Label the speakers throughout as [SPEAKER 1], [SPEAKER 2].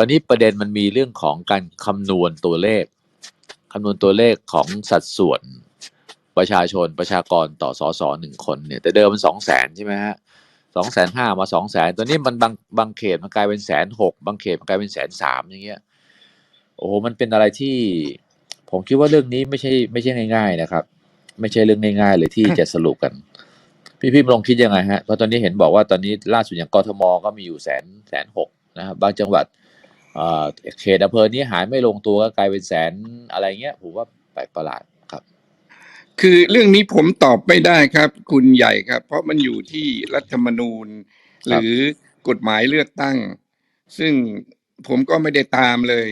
[SPEAKER 1] อนนี้ประเด็นมันมีเรื่องของการคำนวณตัวเลขคำนวณตัวเลขของสัดส่วนประชาชนประชากรต่อสอสอหนึ่งคนเนี่ย แต่เดิมมันสองแสนใช่ไหมฮะสองแสนห้ามาสองแสนตอนนี้มันบางบางเขตมันกลายเป็นแสนหกบางเขตมันกลายเป็นแสนสามอย่างเงี้ยโอ้โหมันเป็นอะไรที่ ผมคิดว่าเรื่องนี้ไม่ใช่ไม่ใช่ง่าย ๆ นะครับ ไม่ใช่เรื่องง่าย ๆ เลยที่จะสรุปกัน พี่พี่ลองคิดยังไงฮะเพราะตอนนี้เห็นบอกว่าตอนนี้ล่าสุดอย่างกทมก็มีอยู่แสนแสนหกนะครับบางจังหวัด เอ่อเขตอำเภอนี้หายไม่ลงตัวก็กลายเป็นแสนอะไรเงี้ยผมว่าแปลกประหลาดครับ
[SPEAKER 2] คือเรื่องนี้ผมตอบไม่ได้ครับ คุณใหญ่ครับ เพราะมันอยู่ที่รัฐธรรมนูญ หรือกฎหมายเลือกตั้ง ซึ่งผมก็ไม่ได้ตามเลย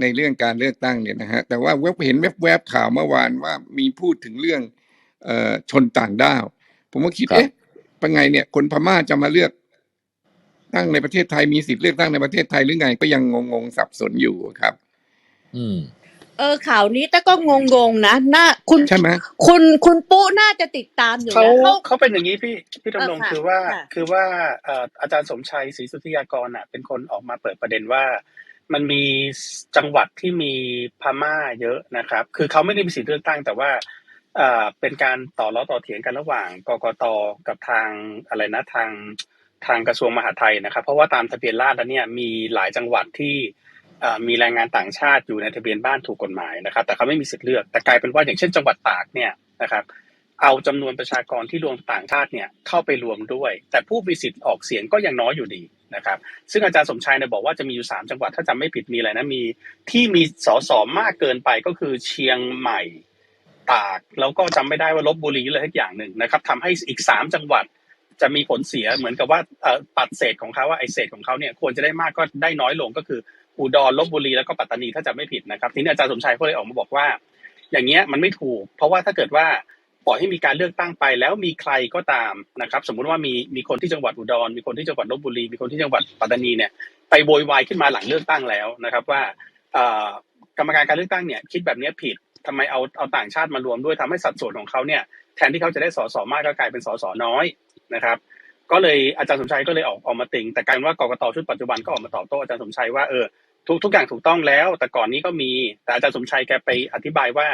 [SPEAKER 2] ในเรื่องการเลือกตั้งเนี่ยนะฮะแต่ว่าเว็บเห็นแวบๆข่าวเมื่อวานว่ามีพูดถึงเรื่องเอ่อชนต่างด้าว ผมก็คิด
[SPEAKER 1] ครับ
[SPEAKER 2] เอ๊ะเป็นไงเนี่ย คนพม่าจะมาเลือก ตั้งในประเทศไทยมีสิทธิ์เลือกตั้งในประเทศไทยหรือไงก็ยังงงๆสับสนอยู่ครับ
[SPEAKER 1] อืม
[SPEAKER 3] เออข่าวนี้แต่ก็งงๆนะน่าคุณ
[SPEAKER 2] ใช่ไหม
[SPEAKER 3] คุณคุณปุ๊น่าจะติดตามอยู่
[SPEAKER 4] เขา
[SPEAKER 3] นะเขา
[SPEAKER 4] เขาเป็นอย่างนี้พี่พี่ดำรง
[SPEAKER 3] เออค่ะ
[SPEAKER 4] คือว่า
[SPEAKER 3] ค่ะ
[SPEAKER 4] คือว่าเอ่ออาจารย์สมชัยศรีสุทธิยากรอะเป็นคนออกมาเปิดประเด็นว่า มันมีจังหวัดที่มีพม่าเยอะนะครับ คือเขาไม่ได้มีสิทธิ์เลือกตั้งแต่ว่าเอ่อเป็นการต่อล้อต่อเถียงกันระหว่างกกตกับทางอะไรนะทาง ทางกระทรวงมหาดไทยนะครับ เพราะว่าตามทะเบียนราษฎรเนี่ยมีหลายจังหวัดที่มีแรงงานต่างชาติอยู่ในทะเบียนบ้านถูกกฎหมายนะครับ แต่เขาไม่มีสิทธิ์เลือกแต่กลายเป็นว่าอย่างเช่นจังหวัดตากเนี่ยนะครับ เอาจำนวนประชากรที่รวมต่างชาติเนี่ยเข้าไปรวมด้วย แต่ผู้มีสิทธิ์ออกเสียงก็ยังน้อยอยู่ดีนะครับ ซึ่งอาจารย์สมชัยเนี่ยบอกว่าจะมีอยู่สามจังหวัดถ้าจำไม่ผิดมีอะไรนะมีที่มีสสมากเกินไปก็คือเชียงใหม่ตากแล้วก็จำไม่ได้ว่าลบบุรีอะไรทักอย่างหนึ่งนะครับทำให้อีกสามจังหวัด จะมีผลเสียเหมือนกับว่าปัดเศษของเขาว่าไอเศษของเขาเนี่ยควรจะได้มากก็ได้น้อยลงก็คืออุดรลบบุรีแล้วก็ปัตตานีถ้าจำไม่ผิดนะครับทีนี้อาจารย์สมชัยก็เลยออกมาบอกว่า อย่างเงี้ยมันไม่ถูก เพราะว่าถ้าเกิดว่าปล่อยให้มีการเลือกตั้งไปแล้วมีใครก็ตามนะครับ สมมุติว่ามีมีคนที่จังหวัดอุดร มีคนที่จังหวัดลบบุรี มีคนที่จังหวัดปัตตานีเนี่ยไปโวยวายขึ้นมาหลังเลือกตั้งแล้วนะครับ ว่ากรรมการการเลือกตั้งเนี่ยคิดแบบนี้ผิดทำไมเอาเอาต่างชาติมารวมด้วยทำให้สัดส่วนของเขาเนี่ยแทนที่เขาจะได้สสมากก็กลายเป็นสสน้อย นะครับ ก็เลยอาจารย์สมชัยก็เลยออกออกมาติงแต่การว่ากกตชุดปัจจุบันก็ออกมาตอบโต้อาจารย์สมชัยว่าเออทุกทุกอย่างถูกต้องแล้ว แต่ก่อนนี้ก็มีแต่อาจารย์สมชัยแกไปอธิบายว่า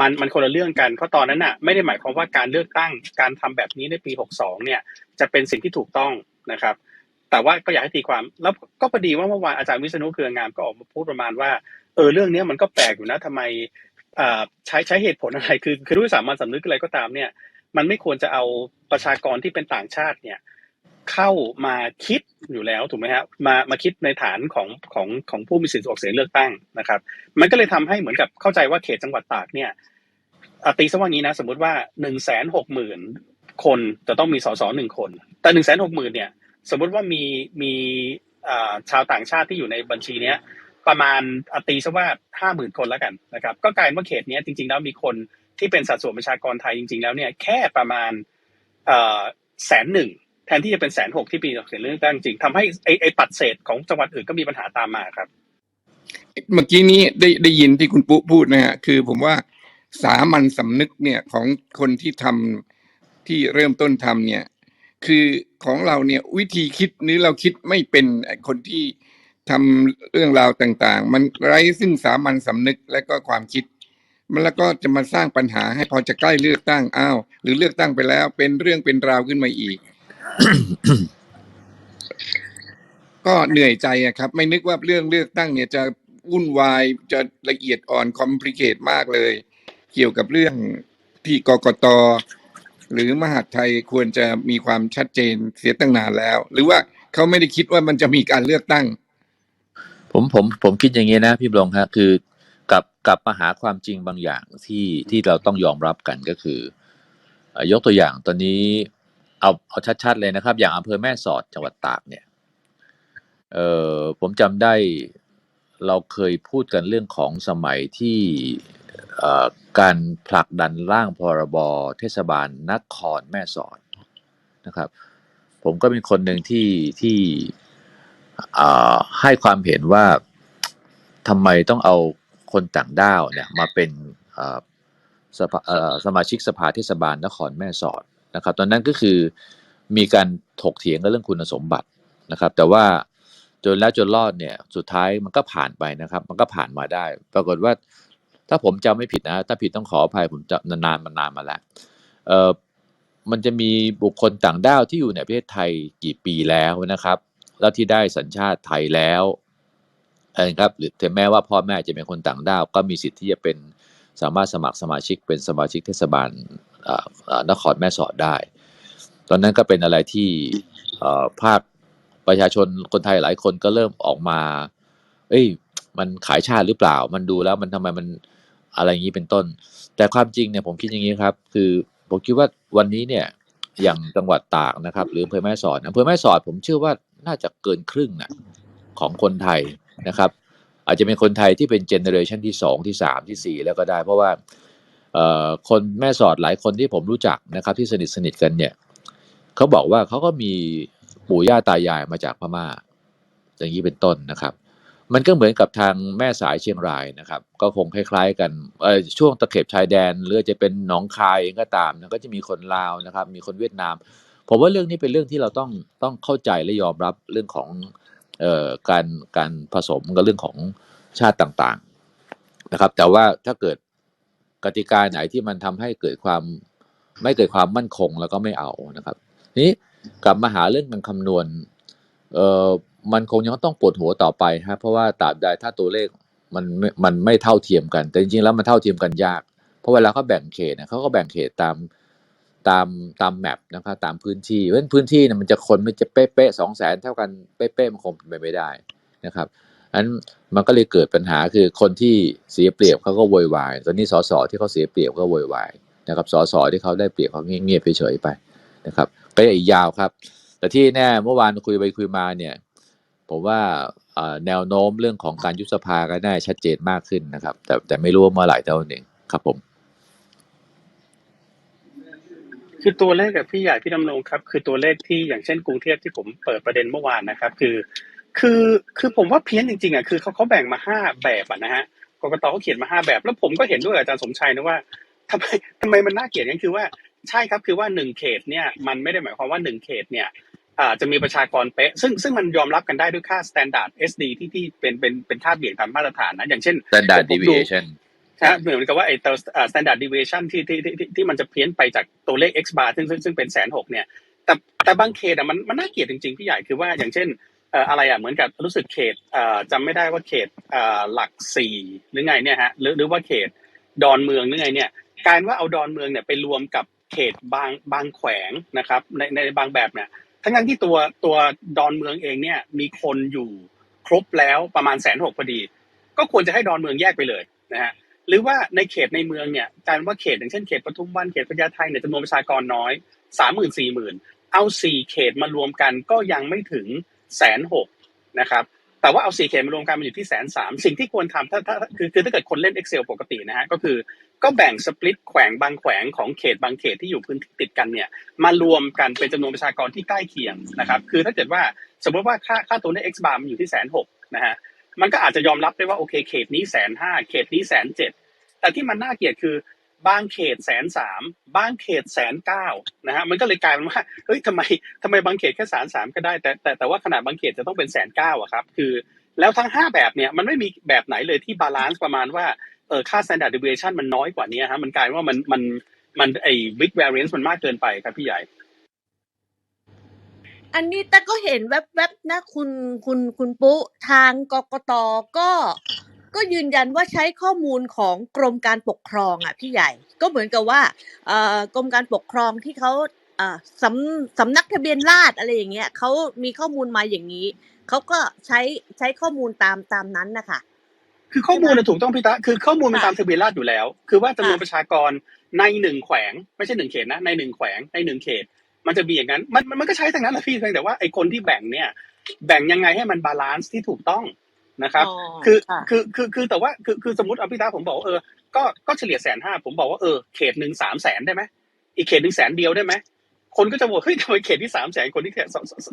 [SPEAKER 4] มันมันคนละเรื่องกันเพราะตอนนั้นน่ะไม่ได้หมายความว่าการเลือกตั้งการทำแบบนี้ในปี 62 เนี่ย จะเป็นสิ่งที่ถูกต้องนะครับ แต่ว่าก็อยากให้ตีความแล้วก็พอดีว่าเมื่อวานอาจารย์วิษณุเครืองามก็ออกมาพูดประมาณว่าเออเรื่องเนี้ยมันก็แปลกอยู่นะทำไมอ่าใช้ใช้เหตุผลอะไรคือคือด้วยสามัญสำนึกอะไรก็ตามเนี่ย มันไม่ควรจะเอาประชากรที่เป็นต่างชาติเนี่ย เข้ามาคิดอยู่แล้วถูกไหมครับมามาคิดในฐานของของของผู้มีสิทธิ์ออกเสียงเลือกตั้งนะครับ มันก็เลยทำให้เหมือนกับเข้าใจว่าเขตจังหวัดตากเนี่ยอตีซะว่างี้นะ สมมติว่าหนึ่งแสนหกหมื่นคนจะต้องมีสสหนึ่งคน แต่หนึ่งแสนหกหมื่นเนี่ย สมมติว่ามีมีชาวต่างชาติที่อยู่ในบัญชีเนี้ยประมาณอตีซะว่าห้าหมื่นคนแล้วกันนะครับ ก็กลายเป็นว่าเขตเนี้ยจริงๆแล้วมีคน ที่เป็นสัดส่วนประชากรไทยจริง ๆ แล้วเนี่ยแค่ประมาณแสนหนึ่งแทนที่จะเป็นแสนหกที่ปีออกเสียงเลือกตั้งจริงทำให้ไอไอปัดเศษของจังหวัดอื่นก็มีปัญหาตามมาครับ
[SPEAKER 2] เมื่อกี้นี้ได้ได้ยินที่คุณปุ๊พูดนะฮะคือผมว่าสามัญสำนึกเนี่ยของคนที่ทำที่เริ่มต้นทำเนี่ย คือของเราเนี่ยวิธีคิดนี้เราคิดไม่เป็นคนที่ทำเรื่องราวต่าง ๆ มันไร้ซึ่งสามัญสำนึกและก็ความคิด มันแล้วก็จะมาสร้างปัญหาให้พอจะใกล้เลือกตั้งอ้าวหรือเลือกตั้งไปแล้ว เป็นเรื่องเป็นราวขึ้นมาอีก ก็เหนื่อยใจอะครับ ไม่นึกว่าเรื่องเลือกตั้งเนี่ยจะวุ่นวายจะละเอียดอ่อนคอมพลีเคทมากเลย เกี่ยวกับเรื่องที่กกตหรือมหาดไทยควรจะมีความชัดเจนเสียตั้งนานแล้ว หรือว่าเขาไม่ได้คิดว่ามันจะมีการเลือกตั้ง
[SPEAKER 1] ผมผมผมคิดอย่างนี้นะพี่บลงฮะคือ กลับกลับมาหาความจริงบางอย่างที่ที่เราต้องยอมรับกันก็คืออยกตัวอย่างตอนนี้เอาเอาชัดๆเลยนะครับ อย่างอำเภอแม่สอดจังหวัดตากเนี่ยเออผมจำได้เราเคยพูดกันเรื่องของสมัยที่การผลักดันร่างพรบเทศบาลนครแม่สอดนะครับ ผมก็เป็นคนหนึ่งที่ที่ให้ความเห็นว่าทำไมต้องเอา คนต่างด้าวเนี่ยมาเป็นสสมาชิกสภาเทศบาลนครแม่สอดนะครับ ตอนนั้นก็คือมีการถกเถียงกันเรื่องคุณสมบัตินะครับ แต่ว่าจนแล้วจนรอดเนี่ยสุดท้ายมันก็ผ่านไปนะครับ มันก็ผ่านมาได้ ปรากฏว่าถ้าผมจำไม่ผิดนะ ถ้าผิดต้องขออภัยผมจะนานมานานมาแล้วเออมันจะมีบุคคลต่างด้าวที่อยู่ในประเทศไทยกี่ปีแล้วนะครับ แล้วที่ได้สัญชาติไทยแล้ว นะครับหรือถึงแม้ว่าพ่อแม่จะเป็นคนต่างด้าว ก็มีสิทธิ์ที่จะเป็นสามารถสมัครสมาชิกเป็นสมาชิกเทศบาลนครแม่สอดได้ ตอนนั้นก็เป็นอะไรที่ภาคประชาชนคนไทยหลายคนก็เริ่มออกมา เอ้ย มันขายชาติหรือเปล่า มันดูแล้วมันทำไมมันอะไรอย่างนี้เป็นต้น แต่ความจริงเนี่ยผมคิดอย่างนี้ครับ คือผมคิดว่าวันนี้เนี่ย อย่างจังหวัดตากนะครับ หรืออำเภอแม่สอดอำเภอแม่สอดผมเชื่อว่าน่าจะเกินครึ่งนะของคนไทย นะครับ อาจจะเป็นคนไทยที่เป็นเจเนอเรชันที่สองที่สามที่สี่แล้วก็ได้ เพราะว่าคนแม่สอดหลายคนที่ผมรู้จักนะครับ ที่สนิทสนิทกันเนี่ยเขาบอกว่าเขาก็มีปู่ย่าตายายมาจากพม่า อย่างนี้เป็นต้นนะครับ มันก็เหมือนกับทางแม่สายเชียงรายนะครับ ก็คงคล้าย ๆ กันช่วงตะเข็บชายแดนหรือจะเป็นหนองคายเองก็ตามนะก็จะมีคนลาวนะครับ มีคนเวียดนามผมว่าเรื่องนี้เป็นเรื่องที่เราต้องต้องเข้าใจและยอมรับเรื่องของ การการผสมกับเรื่องของชาติต่างๆนะครับ แต่ว่าถ้าเกิดกติกาไหนที่มันทำให้เกิดความไม่เกิดความมั่นคงแล้วก็ไม่เอานะครับ นี้กลับมาหาเรื่องการคำนวณเอ่อมันคงยังต้องปวดหัวต่อไปฮะเพราะว่าตราบใดถ้าตัวเลขมันม่มันไม่เท่าเทียมกัน แต่จริงๆแล้วมันเท่าเทียมกันยาก เพราะเวลาเขาแบ่งเขตเนี่ยเขาก็แบ่งเขตตาม ตามตามแมปนะครับตามพื้นที่เพราะฉะนั้นพื้นที่เนี่ยมันจะคนมันจะเป๊ะๆสองแสนเท่ากันเป๊ะๆมันคงเป็นไปไม่ได้นะครับอันมันก็เลยเกิดปัญหาคือคนที่เสียเปรียบเขาก็โวยวายตอนนี้สสที่เขาเสียเปรียบก็โวยวายนะครับสสที่เขาได้เปรียบเขาเงียบๆเฉยๆไปนะครับก็อีกยาวครับ แต่ที่แน่เมื่อวานคุยไปคุยมาเนี่ยผมว่าแนวโน้มเรื่องของการยุบสภาก็น่าชัดเจนมากขึ้นนะครับ แต่แต่ไม่รู้ว่าเมื่อไหร่เท่านั้นเองครับผม
[SPEAKER 4] คือตัวเลขกับพี่ใหญ่พี่ดำรงครับ คือตัวเลขที่อย่างเช่นกรุงเทพที่ผมเปิดประเด็นเมื่อวานนะครับ คือ คือคือผมว่าเพี้ยนจริงๆอะคือเขาเขาแบ่งมาห้าแบบอะนะฮะกกตเขาเขียนมาห้าแบบ แล้วผมก็เห็นด้วยกับอาจารย์สมชัยนะว่าทำไมทำไมมันน่าเกลียดกันคือว่าใช่ครับคือว่าหนึ่งเขตเนี่ยมันไม่ได้หมายความว่าหนึ่งเขตเนี่ยอ่าจะมีประชากรเป๊ะซึ่งซึ่งมันยอมรับกันได้ด้วยค่า standard SD ที่ที่เป็นเป็นเป็นค่าเบี่ยงตามมาตรฐานนะอย่างเช่น
[SPEAKER 1] standard
[SPEAKER 4] ผมดู
[SPEAKER 1] deviation
[SPEAKER 4] นะฮะเหมือนกับว่าไอ้ตัว standard deviation ที่ที่ที่ที่ที่มันจะเพี้ยนไปจากตัวเลข x bar ซึ่งซึ่งซึ่งเป็นแสนหกเนี่ยแต่แต่บางเขตอะมันมันน่าเกลียดจริงๆพี่ใหญ่คือว่าอย่างเช่นเอ่ออะไรอะเหมือนกับรู้สึกเขตอ่อจำไม่ได้ว่าเขตอ่อหลักสี่หรือไงเนี่ยฮะหรือหรือว่าเขตดอนเมืองหรือไงเนี่ยการว่าเอาดอนเมืองเนี่ยไปรวมกับเขตบางบางแขวงนะครับในในบางแบบเนี่ยทั้งนั้นที่ตัวตัวดอนเมืองเองเนี่ยมีคนอยู่ครบแล้วประมาณแสนหกพอดี ก็ควรจะให้ดอนเมืองแยกไปเลยนะฮะ หรือว่าในเขตในเมืองเนี่ยการว่าเขตอย่างเช่นเขตปทุมวันเขตพญาไทเนี่ยจำนวนประชากรน้อยสามหมื่นสี่หมื่นเอาสี่เขตมารวมกันก็ยังไม่ถึงแสนหกนะครับแต่ว่าเอาสี่เขตมารวมกันมันอยู่ที่แสนสามสิ่งที่ควรทำถ้าถ้าคือคือถ้าเกิดคนเล่น Excel ปกตินะฮะก็คือก็แบ่งสปลิตแขวงบางแขวงของเขตบางเขตที่อยู่พื้นที่ติดกันเนี่ยมารวมกันเป็นจำนวนประชากรที่ใกล้เคียงนะครับคือถ้าเกิดว่าสมมติว่าค่าค่าตัวเลข x bar มันอยู่ที่แสนหกนะฮะ มันก็อาจจะยอมรับได้ว่าโอเคเขตนี้แสนห้าเขตนี้แสนเจ็ดแต่ที่มันน่าเกลียดคือบางเขตแสนสามบางเขตแสนเก้านะฮะมันก็เลยกลายเป็นว่าเฮ้ยทำไมทำไมบางเขตแค่แสนสามก็ได้แต่แต่แต่ว่าขนาดบางเขตจะต้องเป็นแสนเก้าอะครับคือ แล้วทั้งห้าแบบเนี่ยมันไม่มีแบบไหนเลยที่บาลานซ์ประมาณว่าเออค่า standard deviation มันน้อยกว่านี้ฮะมันกลายว่ามันมันมันไอ้ big variance มันมากเกินไปครับพี่ใหญ่
[SPEAKER 3] อันนี้แต่ก็เห็นแวบๆนะคุณคุณคุณปุ๊ทางกกตก็ ก็ยืนยันว่าใช้ข้อมูลของกรมการปกครองอะพี่ใหญ่ก็เหมือนกับว่าเอ่อกรมการปกครองที่เขาเอ่อสำสำนักทะเบียนราษฎร์อะไรอย่างเงี้ยเขามีข้อมูลมาอย่างนี้เขาก็ใช้ใช้ข้อมูลตามตามนั้นนะคะ
[SPEAKER 4] คือข้อมูลน่ะถูกต้องพี่ตาคือข้อมูลมัน
[SPEAKER 3] ค่ะ
[SPEAKER 4] ตามทะเบียนราษฎร์อยู่แล้ว คือว่าจำนวน
[SPEAKER 3] ค่ะ
[SPEAKER 4] ประชากรในหนึ่งแขวง ไม่ใช่หนึ่งเขตนะในหนึ่งแขวงในหนึ่งเขต มันจะมีอย่างนั้น มันมันมันก็ใช้ทั้งนั้นแหละพี่เพียงแต่ว่าไอ้คนที่แบ่งเนี่ย แบ่งยังไงให้มันบาลานซ์ที่ถูกต้องนะครับ
[SPEAKER 3] อ๋อ
[SPEAKER 4] คือ
[SPEAKER 3] ค่ะ
[SPEAKER 4] คือคือคือแต่ว่าคือคือสมมติเอาพี่ตาผมบอกว่าเออ ก็ก็เฉลี่ยแสนห้าผมบอกว่าเออเขตหนึ่งสามแสนได้ไหมอีกเขตหนึ่งแสนเดียวได้ไหมคนก็จะบอกเฮ้ยทำไมเขตที่สามแสนคนที่แค่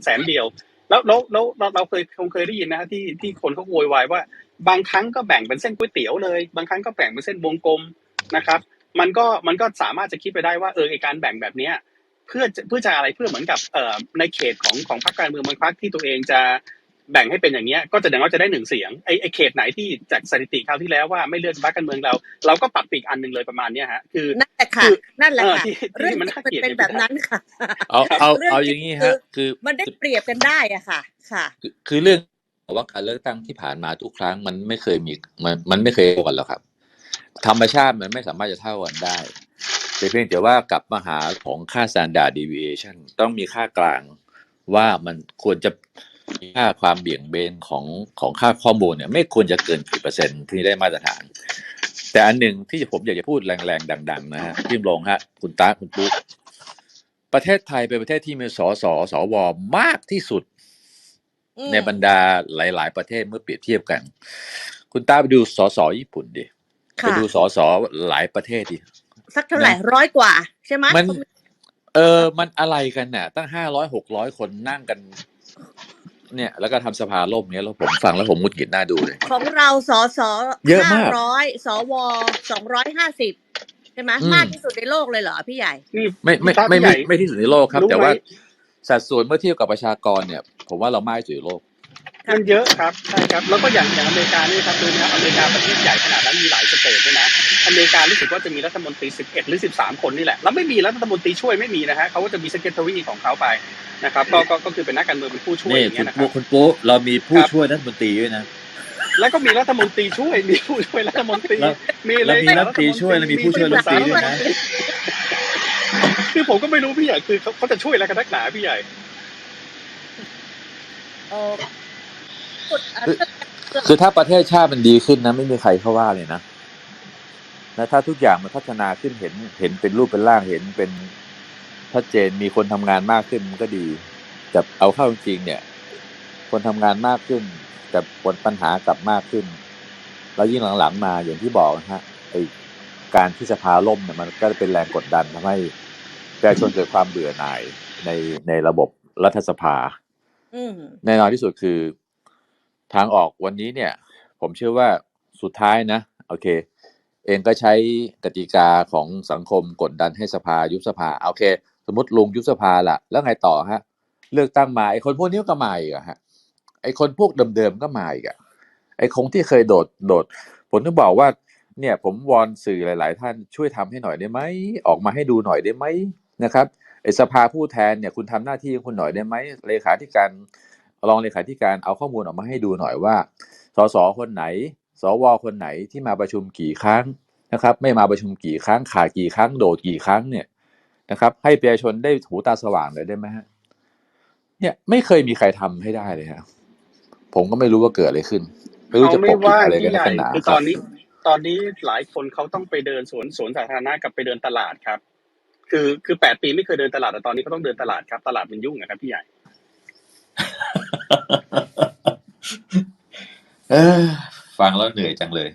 [SPEAKER 4] แสนเดียว แล้วแล้วแล้วเราเราเคยคงเคยได้ยินนะฮะที่ที่คนเขาโวยวายว่า บางครั้งก็แบ่งเป็นเส้นก๋วยเตี๋ยวเลย บางครั้งก็แบ่งเป็นเส้นวงกลมนะครับ มันก็มันก็สามารถจะคิดไปได้ว่าเออไอการแบ่งแบบเนี้ย เพื่อจะเพื่อจะอะไรเพื่อเหมือนกับเอ่อในเขตของของพรรคการเมืองบางพรรคที่ตัวเองจะแบ่งให้เป็นอย่างเนี้ยก็จะแสดงว่าจะได้หนึ่งเสียงไอ้ไอ้เขตไหนที่จากสถิติคราวที่แล้วว่าไม่เลือกพรรคการเมืองเรา เราก็ปัดไปอีกอันหนึ่งเลยประมาณเนี้ยฮะคือ
[SPEAKER 3] นั่นแหละค่ะ
[SPEAKER 4] คือ
[SPEAKER 3] นั่นแหละ
[SPEAKER 4] เออ
[SPEAKER 3] ค่ะ
[SPEAKER 4] ที่
[SPEAKER 3] เรื่อง
[SPEAKER 4] ที่มัน
[SPEAKER 3] จริง
[SPEAKER 4] น่า
[SPEAKER 3] มัน
[SPEAKER 4] เกลียด
[SPEAKER 3] เป็น
[SPEAKER 4] เนี่ย
[SPEAKER 3] แบบนั้นค่ะ
[SPEAKER 1] เอาเอา
[SPEAKER 3] เรื่อง
[SPEAKER 1] เอา
[SPEAKER 3] จ
[SPEAKER 1] อ
[SPEAKER 3] ริ
[SPEAKER 1] ย่างงนี้
[SPEAKER 3] คื
[SPEAKER 1] ฮะ
[SPEAKER 3] อ
[SPEAKER 1] คือ
[SPEAKER 3] มันได้เปรียบกันได้อะค่ะ ค่ะ
[SPEAKER 1] คือคือเรื่องว่าการเลือกตั้งที่ผ่านมาทุกครั้งมันไม่เคยมีมันมันไม่เคยเท่ากันหรอกครับ ธรรมชาติมันไม่สามารถจะเท่ากันได้ แต่เพียงแต่ว่ากลับมาหาของค่า standard deviation ต้องมีค่ากลางว่ามันควรจะมีค่าความเบี่ยงเบนของของค่าข้อมูลเนี่ย ไม่ควรจะเกินกี่เปอร์เซ็นต์ที่ได้มาตรฐาน แต่อันหนึ่งที่ผมอยากจะพูดแรงๆ ดัง ๆ นะฮะพิมพ์ลงฮะ คุณตาคุณปุ๊กประเทศไทยเป็นประเทศที่มีสสสวมากที่สุด
[SPEAKER 3] อืม
[SPEAKER 1] ในบรรดาหลาย ๆ ประเทศเมื่อเปรียบเทียบกัน คุณตาไปดูสสญี่ปุ่นดิไป
[SPEAKER 3] ค่ะ
[SPEAKER 1] ดูสสหลายประเทศดิ
[SPEAKER 3] สักเท่าไหร่ร้อยกว่า ใช่ไหม
[SPEAKER 1] มัน
[SPEAKER 3] เขามี
[SPEAKER 1] เออ มันอะไรกันน่ะตั้งห้าร้อยหกร้อยคนนั่งกัน เนี่ย แล้วก็ทำสภาล่มเนี้ยแล้วผมฟังแล้วผมหงุดหงิดหน้าดูเลย
[SPEAKER 3] ของเราสอสอ
[SPEAKER 1] เยอะมาก
[SPEAKER 3] ห้าร้อยสวสองร้อยห้าสิบใช่ไหม
[SPEAKER 1] อืม
[SPEAKER 3] มากที่สุดในโลกเลยเหรอพี่ใหญ่
[SPEAKER 4] นี่
[SPEAKER 1] ไม่ไม่
[SPEAKER 4] พี่
[SPEAKER 1] ไม่
[SPEAKER 4] ให
[SPEAKER 1] ไม่
[SPEAKER 4] ญ่
[SPEAKER 1] ไม่ที่สุดในโลกครับ
[SPEAKER 4] รู้
[SPEAKER 1] แต่
[SPEAKER 4] ไหม
[SPEAKER 1] ว่าสัดส่วนเมื่อเทียบกับประชากรเนี่ย ผมว่าเรามากที่สุดในโลก
[SPEAKER 4] มันเยอะครับใช่ครับแล้วก็อย่างอย่างอเมริกานี่ครับดูนะครับอเมริกาประเทศใหญ่ขนาดนั้นมีหลายสเตทด้วยนะอเมริการู้สึกว่าจะมีรัฐมนตรี 11 หรือ 13 คนนี่แหละแล้วไม่มีรัฐมนตรีช่วยไม่มีนะฮะเขาก็จะมี secretary ของเขาไปนะครับก็ก็ก็คือเป็นนักการเมืองเป็นผู้ช่วย
[SPEAKER 1] นี่
[SPEAKER 4] อย่าง
[SPEAKER 1] คุ
[SPEAKER 4] เงี้
[SPEAKER 1] ณ
[SPEAKER 4] ยนะค
[SPEAKER 1] ปุ๊
[SPEAKER 4] รับ
[SPEAKER 1] คุณปุ๊เรามีผู้
[SPEAKER 4] ครับ
[SPEAKER 1] ช่วยรัฐมนตรีด้วยนะ
[SPEAKER 4] แล้วก็มีรัฐมนตรีช่วยมีผู้ช่วยรัฐมนตรี
[SPEAKER 1] แล้ว
[SPEAKER 4] มี
[SPEAKER 1] เรามีรัฐมนตรีช่วยและมีผู้ช่วยรัฐมนตรีด้วยนะ
[SPEAKER 4] คือผมก็ไม่รู้พี่ใหญ่คือเขาเขาจะช่วยอะไรกันนักหนาพี่ใหญ่
[SPEAKER 3] เออพูดอะ
[SPEAKER 1] คือถ้าประเทศชาติมันดีขึ้นนะ ไม่มีใครเข้าว่าเลยนะแล้วถ้าทุกอย่างมันพัฒนาขึ้นเห็นเห็นเป็นรูปเป็นร่างเห็นเป็นชัดเจนมีคนทำงานมากขึ้นมันก็ดีแต่เอาเข้าจริงๆเนี่ย คนทำงานมากขึ้น แต่ผลปัญหากลับมากขึ้น แล้วยิ่งหลังๆมาอย่างที่บอกนะฮะไอการที่สภาล่มเนี่ยมันก็เป็นแรงกดดันทำให้ประชาชนเกิดความเบื่อหน่ายในในระบบรัฐสภา
[SPEAKER 3] อืม
[SPEAKER 1] แน่นอนที่สุดคือ ทางออกวันนี้เนี่ย ผมเชื่อว่าสุดท้ายนะ โอเค เองก็ใช้กติกาของสังคมกดดันให้สภายุบสภาโอเค สมมติลุงยุบสภาละแล้วไงต่อฮะ เลือกตั้งมาไอ้คนพวกนี้ก็มาอีกอะฮะไอ้คนพวกเดิมๆก็มาอีกอะไอ้คงที่เคยโดดโดด ผมต้องบอกว่า เนี่ย ผมวอนสื่อหลาย ๆ ท่านช่วยทำให้หน่อยได้ไหมออกมาให้ดูหน่อยได้ไหมนะครับไอ้สภาผู้แทนเนี่ยคุณทำหน้าที่ของคุณหน่อยได้ไหมเลขาธิการ รองเลขาธิการเอาข้อมูลออกมาให้ดูหน่อยว่า สสคนไหน สวคนไหนที่มาประชุมกี่ครั้งนะครับ ไม่มาประชุมกี่ครั้งขาดกี่ครั้งโดดกี่ครั้งเนี่ยนะครับ ให้ประชาชนได้หูตาสว่างเลยได้ไหมฮะเนี่ยไม่เคยมีใครทำให้ได้เลยฮะผมก็ไม่รู้ว่าเกิดอะไรขึ้นไม่รู้
[SPEAKER 4] เขา
[SPEAKER 1] จะป
[SPEAKER 4] ไม่
[SPEAKER 1] กปิด
[SPEAKER 4] ว่าง
[SPEAKER 1] อะไรกั
[SPEAKER 4] พี่
[SPEAKER 1] น
[SPEAKER 4] ให
[SPEAKER 1] นั
[SPEAKER 4] ญ่
[SPEAKER 1] กหนา
[SPEAKER 4] คือ
[SPEAKER 1] ค
[SPEAKER 4] ต
[SPEAKER 1] รั
[SPEAKER 4] อบนนี้ ตอนนี้หลายคนเขาต้องไปเดินสวนสวนสาธารณะกับไปเดินตลาดครับ คือคือแปดปีไม่เคยเดินตลาดแต่ตอนนี้เขาต้องเดินตลาดครับ ตลาดมันยุ่งนะครับพี่ใหญ่
[SPEAKER 1] เออ ฟังแล้วเหนื่อยจังเลย